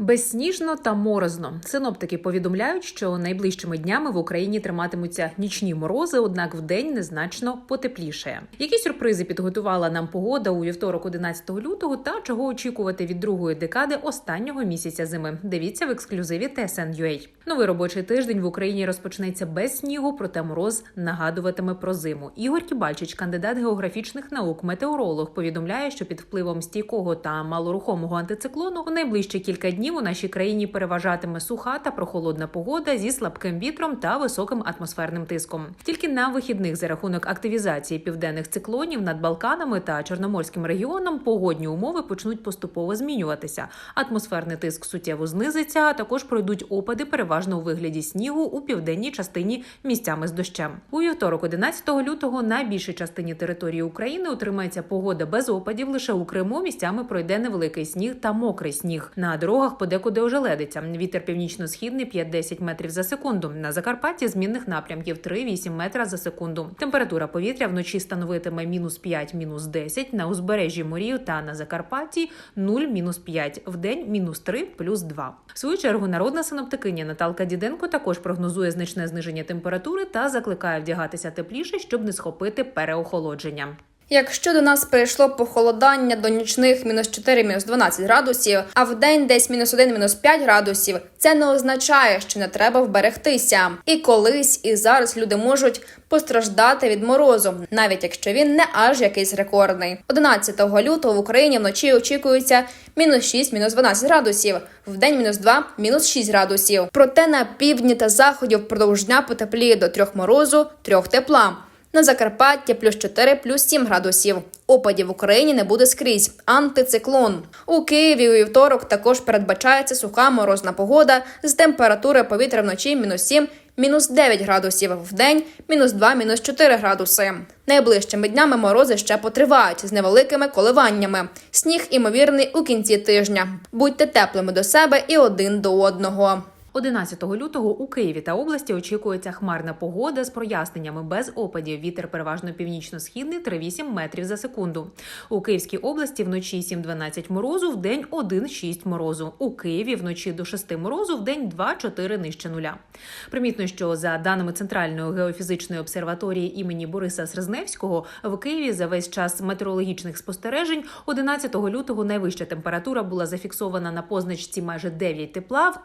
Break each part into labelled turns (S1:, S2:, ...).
S1: Безсніжно та морозно. Синоптики повідомляють, що найближчими днями в Україні триматимуться нічні морози, однак вдень незначно потеплішає. Які сюрпризи підготувала нам погода у вівторок, 11 лютого, та чого очікувати від другої декади останнього місяця зими? Дивіться в ексклюзиві TSN.ua. Новий робочий тиждень в Україні розпочнеться без снігу, проте мороз нагадуватиме про зиму. Ігор Кібальчич, кандидат географічних наук, метеоролог, повідомляє, що під впливом стійкого та малорухомого антициклону у найближчі кілька днів у нашій країні переважатиме суха та прохолодна погода зі слабким вітром та високим атмосферним тиском. Тільки на вихідних за рахунок активізації південних циклонів над Балканами та Чорноморським регіоном погодні умови почнуть поступово змінюватися. Атмосферний тиск суттєво знизиться, а також пройдуть опади переважно у вигляді снігу у південній частині місцями з дощем. У вівторок, 11 лютого, на більшій частині території України утримається погода без опадів. Лише у Криму місцями пройде невеликий сніг та мокрий сніг. На дорогах подекуди ожеледиться. Вітер північно-східний 5-10 метрів за секунду. На Закарпатті змінних напрямків 3-8 метра за секунду. Температура повітря вночі становитиме мінус 5, мінус 10, на узбережжі морів та на Закарпатті 0, мінус 5, в день мінус 3, плюс 2. В свою чергу народна синоптикиня Наталка Діденко також прогнозує значне зниження температури та закликає вдягатися тепліше, щоб не схопити переохолодження.
S2: Якщо до нас прийшло похолодання до нічних мінус 4, мінус 12 градусів, а в день десь мінус 1, мінус 5 градусів, це не означає, що не треба вберегтися. І колись, і зараз люди можуть постраждати від морозу, навіть якщо він не аж якийсь рекордний. 11 лютого в Україні вночі очікується мінус 6, мінус 12 градусів, в день мінус 2, мінус 6 градусів. Проте на півдні та заході впродовж дня потепліє до 3 морозу, 3 тепла. На Закарпатті плюс 4, плюс 7 градусів. Опадів в Україні не буде скрізь. Антициклон. У Києві у вівторок також передбачається суха морозна погода з температури повітря вночі мінус 7, мінус 9 градусів, в день мінус 2, мінус 4 градуси. Найближчими днями морози ще потривають з невеликими коливаннями. Сніг імовірний у кінці тижня. Будьте теплими до себе і один до одного.
S1: 11 лютого у Києві та області очікується хмарна погода з проясненнями без опадів. Вітер переважно північно-східний 3-8 метрів за секунду. У Київській області вночі 7-12 морозу, в день 1-6 морозу. У Києві вночі до 6 морозу, в день 2-4 нижче нуля. Примітно, що за даними Центральної геофізичної обсерваторії імені Бориса Срезневського в Києві за весь час метеорологічних спостережень 11 лютого найвища температура була зафіксована на позначці майже 9 тепла в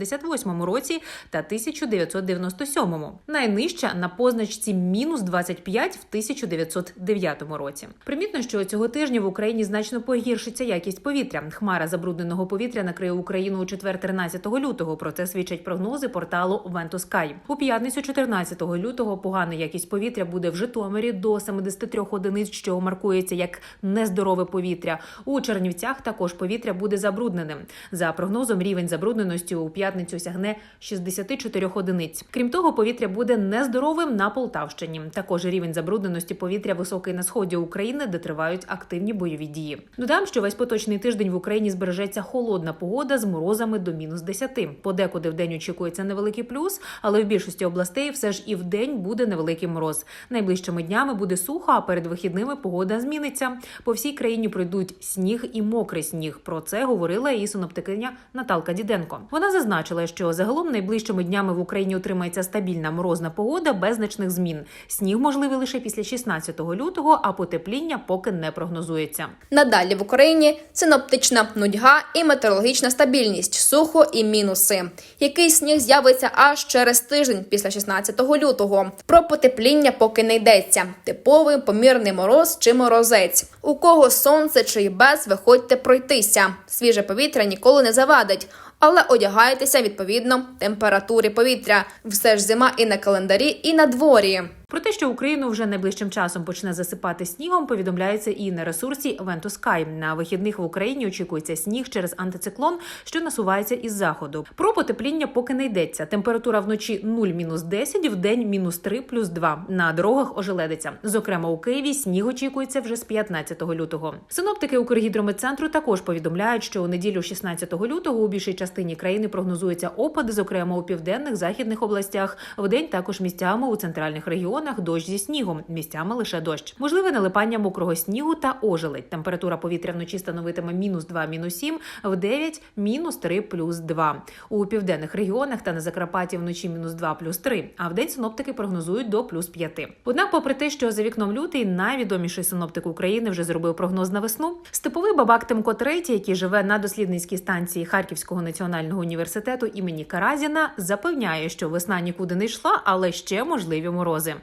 S1: 1958 році та 1997. Найнижча на позначці мінус 25 в 1909 році. Примітно, що цього тижня в Україні значно погіршиться якість повітря. Хмара забрудненого повітря накриє Україну у четвер 13 лютого. Про це свідчать прогнози порталу Ventusky. У п'ятницю 14 лютого погана якість повітря буде в Житомирі до 73 одиниць, що маркується як нездорове повітря. У Чернівцях також повітря буде забрудненим. За прогнозом, рівень забрудненості у п'ятницю сягне 64 одиниць. Крім того, повітря буде нездоровим на Полтавщині. Також рівень забрудненості повітря високий на сході України, де тривають активні бойові дії. Додам, що весь поточний тиждень в Україні збережеться холодна погода з морозами до мінус 10. Подекуди в день очікується невеликий плюс, але в більшості областей все ж і в день буде невеликий мороз. Найближчими днями буде сухо, а перед вихідними погода зміниться. По всій країні пройдуть сніг і мокрий сніг. Про це говорила і синоптикиня Наталка Діденко. Вона зазначила, що загалом найближчими днями в Україні утримається стабільна морозна погода без значних змін. Сніг можливий лише після 16 лютого, а потепління поки не прогнозується.
S2: Надалі в Україні синоптична нудьга і метеорологічна стабільність, сухо і мінуси. Який сніг з'явиться аж через тиждень після 16 лютого. Про потепління поки не йдеться. Типовий помірний мороз чи морозець. У кого сонце чи без, виходьте пройтися. Свіже повітря ніколи не завадить. Але одягайтеся відповідно температурі повітря. Все ж зима і на календарі, і на дворі.
S1: Про те, що Україну вже найближчим часом почне засипати снігом, повідомляється і на ресурсі Ventusky. На вихідних в Україні очікується сніг через антициклон, що насувається із заходу. Про потепління поки не йдеться. Температура вночі 0-10, в день мінус 3 плюс 2. На дорогах ожеледиться. Зокрема, у Києві сніг очікується вже з 15 лютого. Синоптики Укргідрометцентру також повідомляють, що у неділю 16 лютого у більшій частині країни прогнозуються опади, зокрема у південних західних областях. В день також місцями у центральних регіонах регіонах дощ зі снігом, місцями лише дощ. Можливе налипання мокрого снігу та ожеледь. Температура повітря вночі становитиме мінус 2, мінус 7, в 9 – мінус 3, плюс 2. У південних регіонах та на Закарпатті вночі мінус 2, плюс 3, а в день синоптики прогнозують до плюс 5. Однак, попри те, що за вікном лютий, найвідоміший синоптик України вже зробив прогноз на весну. Степовий бабак Тимко Третій, який живе на дослідницькій станції Харківського національного університету імені Каразіна, запевняє, що весна нікуди не йшла, але ще можливі морози.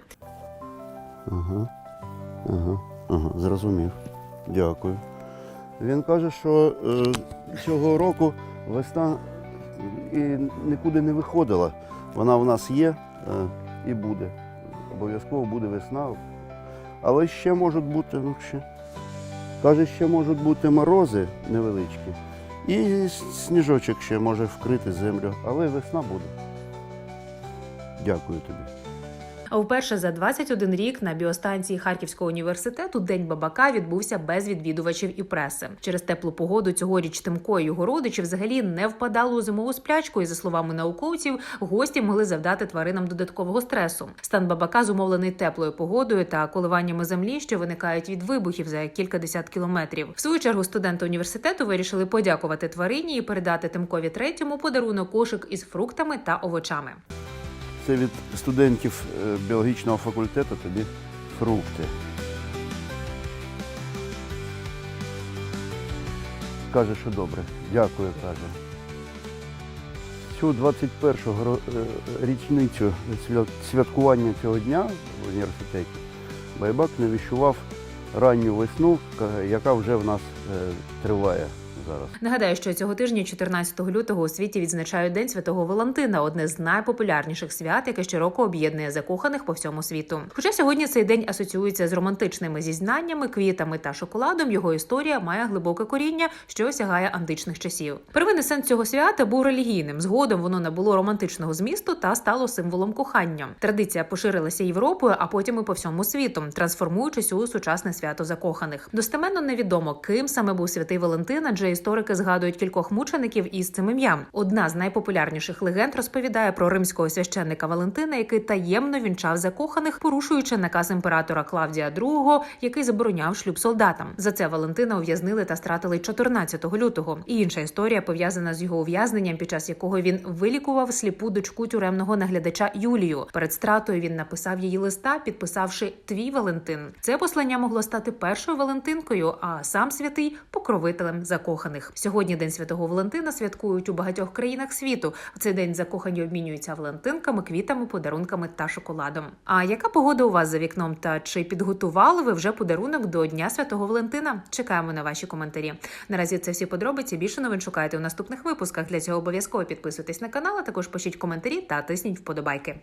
S3: Ага, ага, ага, зрозумів. Дякую. Він каже, що е, цього року весна і нікуди не виходила. Вона в нас є е, і буде. Обов'язково буде весна. Але ще можуть бути, ну ще. Каже, ще можуть бути морози невеличкі. І сніжочок ще може вкрити землю, але весна буде. Дякую тобі.
S1: А вперше за 21 рік на біостанції Харківського університету День бабака відбувся без відвідувачів і преси. Через теплу погоду цьогоріч Тимко і його родичі взагалі не впадали у зимову сплячку. І за словами науковців, гості могли завдати тваринам додаткового стресу. Стан бабака зумовлений теплою погодою та коливаннями землі, що виникають від вибухів за кількадесят кілометрів. В свою чергу студенти університету вирішили подякувати тварині і передати Тимкові третьому подарунок кошик із фруктами та овочами.
S3: Це від студентів е, біологічного факультету тобі фрукти. Каже, що добре. Дякую, каже. Цю 21-го е, річницю святкування цього дня в університеті Байбак навіщував ранню весну, яка вже в нас е, триває зараз.
S1: Нагадаю, що цього тижня, 14 лютого, у світі відзначають День Святого Валентина, одне з найпопулярніших свят, яке щороку об'єднує закоханих по всьому світу. Хоча сьогодні цей день асоціюється з романтичними зізнаннями, квітами та шоколадом, його історія має глибоке коріння, що сягає античних часів. Первинний сенс цього свята був релігійним. Згодом воно набуло романтичного змісту та стало символом кохання. Традиція поширилася Європою, а потім і по всьому світу, трансформуючись у сучасне свято закоханих. Достеменно невідомо, ким саме був святий Валентин, адже історики згадують кількох мучеників із цим ім'ям. Одна з найпопулярніших легенд розповідає про римського священника Валентина, який таємно вінчав закоханих, порушуючи наказ імператора Клавдія II, який забороняв шлюб солдатам. За це Валентина ув'язнили та стратили 14 лютого. І інша історія пов'язана з його ув'язненням, під час якого він вилікував сліпу дочку тюремного наглядача Юлію. Перед стратою він написав її листа, підписавши Твій Валентин. Це послання могло стати першою Валентинкою, а сам святий покровителем закоханих. Сьогодні День Святого Валентина святкують у багатьох країнах світу. В цей день закохані обмінюються Валентинками, квітами, подарунками та шоколадом. А яка погода у вас за вікном? Та чи підготували ви вже подарунок до Дня Святого Валентина? Чекаємо на ваші коментарі. Наразі це всі подробиці. Більше новин шукайте у наступних випусках. Для цього обов'язково підписуйтесь на канал, а також пишіть коментарі та тисніть вподобайки.